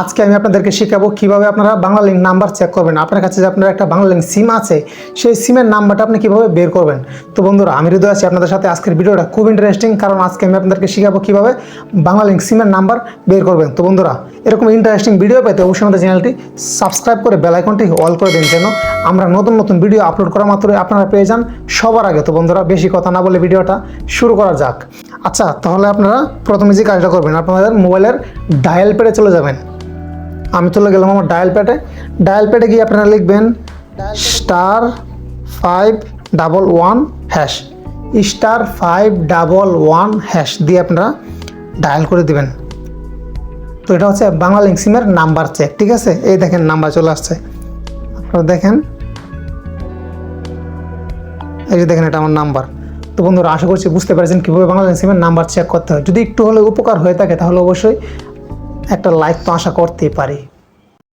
আজকে আমি আপনাদেরকে শেখাবো কীভাবে আপনারা বাংলা লিঙ্ক নাম্বার চেক করবেন। আপনার কাছে যে আপনার একটা বাংলা লিঙ্ক সিম আছে, সেই সিমের নাম্বারটা আপনি কীভাবে বের করবেন? তো বন্ধুরা, আমি হৃদয় আছি আপনাদের সাথে। আজকের ভিডিওটা খুব ইন্টারেস্টিং কারণ আজকে আমি আপনাদেরকে শেখাবো কীভাবে বাংলা লিঙ্ক সিমের নাম্বার বের করবেন। তো বন্ধুরা, এরকম ইন্টারেস্টিং ভিডিও পেতে অবশ্যই আমাদের চ্যানেলটি সাবস্ক্রাইব করে বেল আইকনটি অল করে দিন যেন আমরা নতুন নতুন ভিডিও আপলোড করা মাত্রই আপনারা পেয়ে যান সবার আগে। তো বন্ধুরা, বেশি কথা না বলে ভিডিওটা শুরু করা যাক। আচ্ছা তাহলে আপনারা প্রথমে যে কাজটা করবেন, আপনাদের মোবাইলের ডায়াল প্যাডে চলে যাবেন। আমি চলে গেলাম আমার ডায়াল প্যাডে ডায়াল প্যাডে গিয়ে আপনারা লিখবেন star five double one hash star five double one hash দিয়ে আপনারা ডায়াল করে দিবেন। তো এটা হচ্ছে বাংলা লিঙ্ক সিমের নাম্বার চেক ঠিক আছে? এই দেখেন নাম্বার চলে আসছে। আপনারা দেখেন। এই যে দেখেন এটা আমার নাম্বার তো বন্ধুরা, আশা করছি বুঝতে পেরেছেন কীভাবে বাংলা সিমের নাম্বার চেক করতে হয়। যদি একটু হলে উপকার হয়ে থাকে, তাহলে অবশ্যই একটা লাইক তো আশা করতেই পারি।